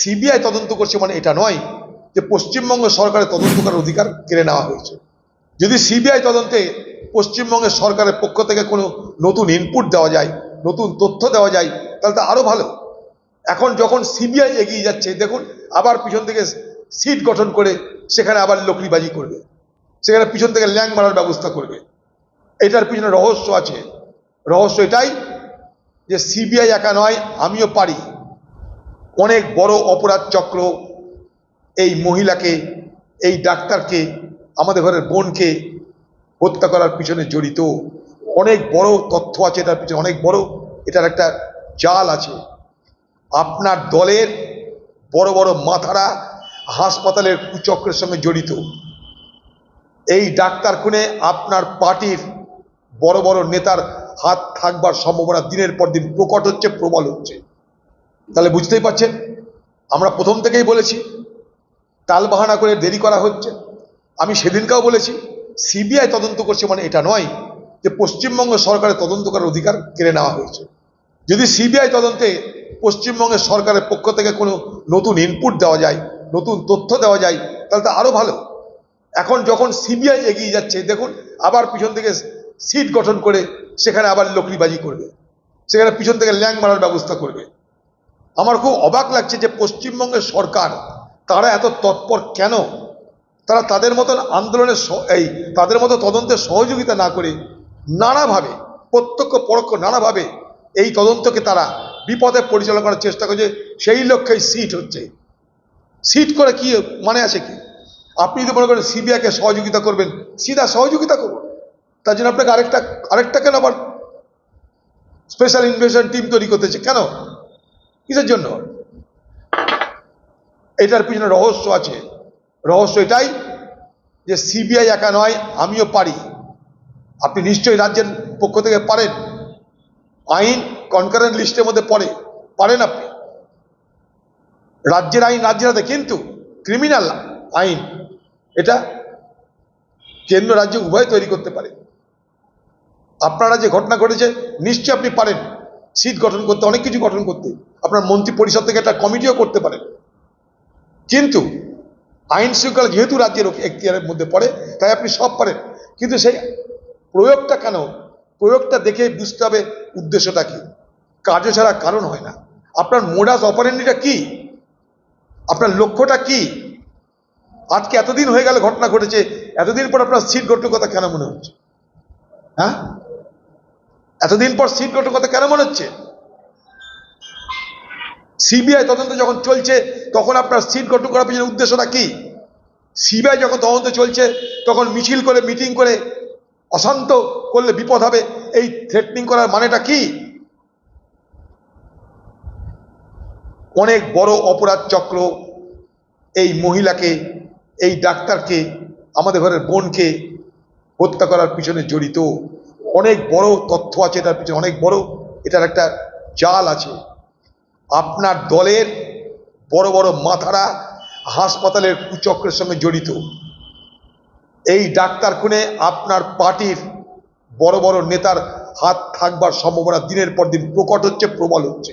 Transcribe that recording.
CBI তদন্ত করছে মানে এটা নয় যে পশ্চিমবঙ্গ সরকারের তদন্ত করার অধিকার কেড়ে নেওয়া হয়েছে। যদি সিবিআই তদন্তে পশ্চিমবঙ্গের সরকারের পক্ষ থেকে কোনো নতুন ইনপুট দেওয়া যায়, নতুন তথ্য দেওয়া যায়, তাহলে তো আরও ভালো। এখন যখন সিবিআই এগিয়ে যাচ্ছে, দেখুন, আবার পিছন থেকে সিট গঠন করে সেখানে আবার লকড়িবাজি করবে। সেখানে পিছন থেকে ল্যাং মারার ব্যবস্থা করবে। এটার পিছনে রহস্য আছে। রহস্য এটাই যে সিবিআই একা নয়, আমিও পারি। অনেক বড় অপরাধ চক্র এই মহিলাকে, এই ডাক্তারকে, আমাদের ঘরের বোনকে হত্যা করার পিছনে জড়িত। অনেক বড় তথ্য আছে এটার পিছনে, অনেক বড় এটার একটা জাল আছে। আপনার দলের বড় বড় মাথারা হাসপাতালের কুচক্রের সঙ্গে জড়িত। এই ডাক্তার খুনে আপনার পার্টির বড় বড় নেতার হাত থাকবার সম্ভাবনা দিনের পর দিন প্রকট হচ্ছে, প্রবল হচ্ছে। তাহলে বুঝতেই পারছেন? আমরা প্রথম থেকেই বলেছি টালবাহানা করে দেরি করা হচ্ছে। আমি সেদিনকেও বলেছি, সিবিআই তদন্ত করছে মানে এটা নয় যে পশ্চিমবঙ্গ সরকারের তদন্ত করার অধিকার কেড়ে নেওয়া হয়েছে। যদি সিবিআই তদন্তে পশ্চিমবঙ্গের সরকারের পক্ষ থেকে কোনো নতুন ইনপুট দেওয়া যায়, নতুন তথ্য দেওয়া যায়, তাহলে তো আরও ভালো। এখন যখন সিবিআই এগিয়ে যাচ্ছে, দেখুন, আবার পিছন থেকে সিট গঠন করে সেখানে আবার লকড়িবাজি করবে। সেখানে পিছন থেকে ল্যাং মারার ব্যবস্থা করবে। আমার খুব অবাক লাগছে যে পশ্চিমবঙ্গের সরকার, তারা এত তৎপর কেন? তারা তাদের মতন আন্দোলনের এই, তাদের মতো তদন্তের সহযোগিতা না করে নানাভাবে, প্রত্যক্ষ পরোক্ষ নানাভাবে এই তদন্তকে তারা বিপদে পরিচালনা করার চেষ্টা করছে, সেই লক্ষ্যেই সিট হচ্ছে। সিট করে কি মানে আছে কি? আপনি যদি মনে করেন সিবিআইকে সহযোগিতা করবেন, সিধা সহযোগিতা করুন তার জন্য আপনাকে আরেকটা আরেকটা কেন আবার স্পেশাল ইনভেস্টমেন্ট টিম তৈরি করতেছে কেন? কিসের জন্য? এটার পিছনে রহস্য আছে। রহস্য এটাই যে সিবিআই একা নয়, আমিও পারি। আপনি নিশ্চয়ই রাজ্যের পক্ষ থেকে পারেন। আইন কনকারেন্ট লিস্টের মধ্যে পড়ে। পারেন আপনি। রাজ্যের আইন রাজ্যের হাতে, কিন্তু ক্রিমিনাল আইন, এটা কেন্দ্র রাজ্য উভয় তৈরি করতে পারে। আপনারা যে ঘটনা ঘটেছে, নিশ্চয়ই আপনি পারেন। সিট গঠন করতে, অনেক কিছু গঠন করতে। আপনার মন্ত্রী পরিষদ থেকে একটা কমিটিও করতে পারেন কিন্তু আইন শৃঙ্খলা যেহেতু রাজ্যের এখতিয়ারের মধ্যে পড়ে, তাই আপনি সব পারেন। কিন্তু সেই প্রয়োগটা কেন? প্রয়োগটা দেখে বুঝতে হবে উদ্দেশ্যটা কি। কার্য ছাড়া কারণ হয় না। আপনার মোডাস অপারেন্ডিটা কি? আপনার লক্ষ্যটা কি? আজকে এতদিন হয়ে গেল ঘটনা ঘটেছে, এতদিন পর আপনার সিট গঠন কথা কেন মনে হচ্ছে? হ্যাঁ? এতদিন পর সিট গঠন কথা কেন মনে হচ্ছে? সিবিআই তদন্ত যখন চলছে, তখন আপনার সিট গঠন করার পিছনে উদ্দেশ্যটা কি? সিবিআই যখন তদন্ত চলছে, তখন মিছিল করে, মিটিং করে অশান্ত করলে বিপদ হবে। এই থ্রেটনিং করার মানেটা কি? অনেক বড় অপরাধ চক্র এই মহিলাকে, এই ডাক্তারকে, আমাদের ঘরের বোনকে হত্যা করার পিছনে জড়িত। অনেক বড় তথ্য আছে এটার পিছনে, অনেক বড় এটার একটা জাল আছে। আপনার দলের বড় বড় মাথারা হাসপাতালের কুচক্রের সঙ্গে জড়িত। এই ডাক্তার খুনে আপনার পার্টির বড় বড় নেতার হাত থাকবার সম্ভাবনা দিনের পর দিন প্রকট হচ্ছে, প্রবল হচ্ছে।